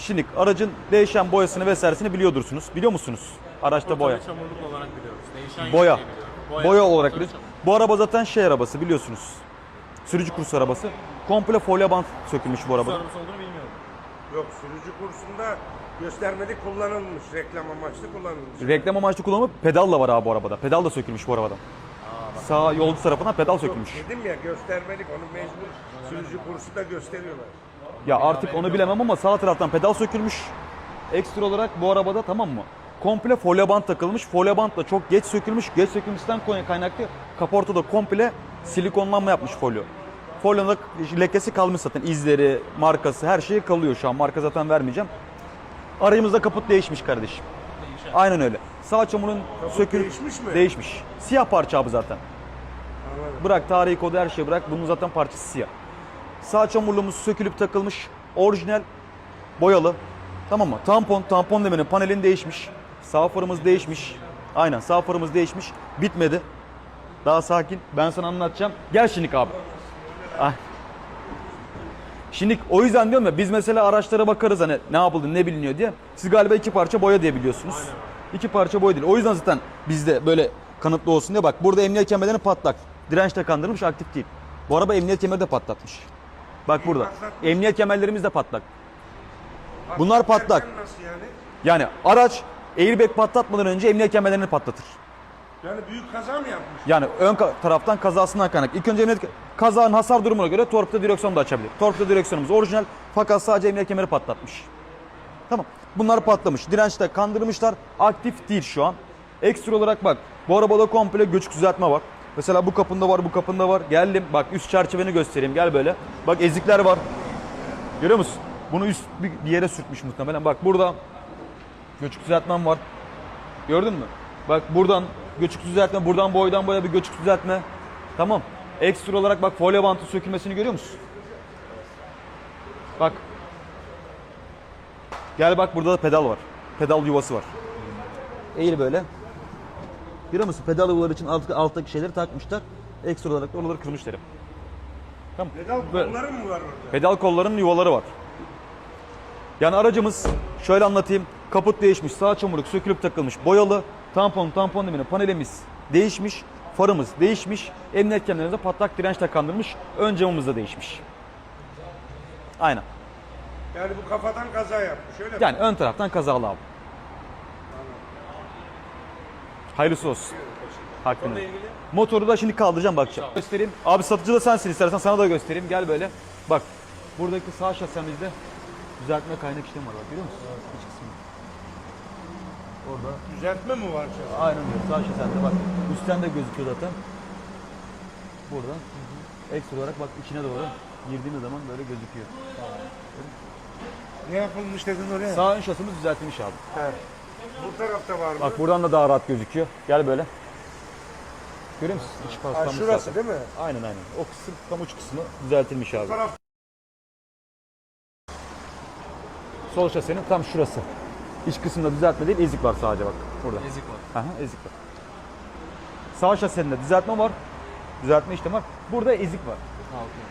Şimdi aracın değişen boyasını vesairesini biliyordursunuz. Biliyor musunuz? Araçta boya. Çamurluk olarak biliyoruz. Değişen Boya. biliyorum. Boya, olarak biliyoruz. Bu araba zaten şey arabası biliyorsunuz. Sürücü kursu arabası. Komple folyo bant sökülmüş bu araba. Sarımsı olduğunu bilmiyorum. Yok sürücü kursunda göstermeli kullanılmış. Reklam amaçlı kullanılmış. Reklam amaçlı kullanımı pedal da var abi bu arabada. Pedal da sökülmüş bu arabadan. Sağ yolcu tarafından pedal sökülmüş. Dedim ya göstermelik onu mecbur sürücü kursu da gösteriyorlar. Ya artık onu bilemem ama sağ taraftan pedal sökülmüş. Ekstra olarak bu arabada tamam mı? Komple folyo bant takılmış. Folyo bant da çok geç sökülmüş. Geç sökülmüşten kaynaklı kaportada komple silikonlanma yapmış folyo. Folyonun lekesi kalmış zaten. izleri, markası her şey kalıyor şu an. Marka zaten vermeyeceğim. Arayımızda kaput değişmiş kardeşim. Aynen öyle. Sağ çamurun sökülüp değişmiş mi? Değişmiş. Siyah parça abi zaten. Anladım. Bırak tarihi kodu her şeyi bırak. Bunun zaten parçası siyah. Sağ çamurluğumuz sökülüp takılmış. Orijinal boyalı. Tamam mı? Tampon, tampon demenin panelin değişmiş. Sağ farımız değişmiş. Aynen sağ farımız değişmiş. Bitmedi. Daha sakin. Ben sana anlatacağım. Gel şimdi abi. Ah. Şimdi o yüzden diyorum ya biz mesela araçlara bakarız hani ne yapıldı ne biliniyor diye. Siz galiba iki parça boya diye biliyorsunuz. İki parça boya değil. O yüzden zaten bizde böyle kanıtlı olsun diye bak burada emniyet kemerlerini patlak. Direnç de kandırmış aktif değil. Bu araba emniyet kemeri de patlatmış. Bak burada. Emniyet kemerlerimiz de patlak. Bunlar patlak. Nasıl yani? Yani araç airbag patlatmadan önce emniyet kemerlerini patlatır. Yani büyük kaza mı yapmış? Yani ön ka- taraftan kazasından kaynak. İlk önce emniyet kazanın hasar durumuna göre torpida direksiyonu da açabilir. Torpida direksiyonumuz orijinal fakat sadece emniyet kemeri patlatmış. Tamam. Bunlar patlamış. Dirençte kandırmışlar. Aktif değil şu an. Ekstra olarak bak. Bu arabada komple göçük düzeltme var. Mesela bu kapında var, bu kapında var. Geldim. Bak üst çerçeveni göstereyim. Gel böyle. Bak ezikler var. Görüyor musun? Bunu üst bir yere sürtmüş muhtemelen. Bak burada göçük düzeltmem var. Gördün mü? Bak buradan göçük düzeltme, buradan boydan boya bir göçük düzeltme. Tamam. Ekstra olarak bak folyo bantı sökülmesini görüyor musun? Bak. Gel bak burada da pedal var. Pedal yuvası var. Eğil böyle. Görüyor musun? Pedal yuvaları için alt, alttaki şeyleri takmışlar. Ekstra olarak da oraları kırmış derim. Tamam. Pedal Böyle. kolları mı var orada? Pedal kollarının yuvaları var. Yani aracımız şöyle anlatayım. Kaput değişmiş, sağ çamurluk sökülüp takılmış, boyalı, tampon, tampon demine panelimiz değişmiş, farımız değişmiş, emniyet kemerlerinde patlak direnç takandırmış, ön camımız da değişmiş. Aynen. Yani bu kafadan kaza yapmış öyle mi? Yani ön taraftan kazalı abi. Hayırlısı olsun. Hakkını. Motoru da şimdi kaldıracağım bakacağım. Göstereyim. Abi satıcı da sensin istersen sana da göstereyim. Gel böyle. Bak. Buradaki sağ şasemizde düzeltme kaynak işlemi var. Bak, görüyor musun? İç kısmı. Orada. Düzeltme mi var an? Aynen öyle. Sağ şasemde bak. Üstten de gözüküyor zaten. Burada. Ekstra olarak bak içine doğru girdiğimiz zaman böyle gözüküyor. Ne yapılmış dedin oraya? Sağ ön şasımız düzeltilmiş abi. He. Bu tarafta var mı? Bak buradan da daha rahat gözüküyor. Gel böyle. Görüyor musun? İç ha, paslanmış şurası zaten. değil mi? Aynen aynen. O kısım tam uç kısmı düzeltilmiş abi. Bu taraf Sol şasenin tam şurası. İç kısımda düzeltme değil, ezik var sadece bak. Burada. Ezik var. Aha, ezik var. Sağ şasenin de düzeltme var. Düzeltme işlemi var. Burada ezik var. Ha, okey.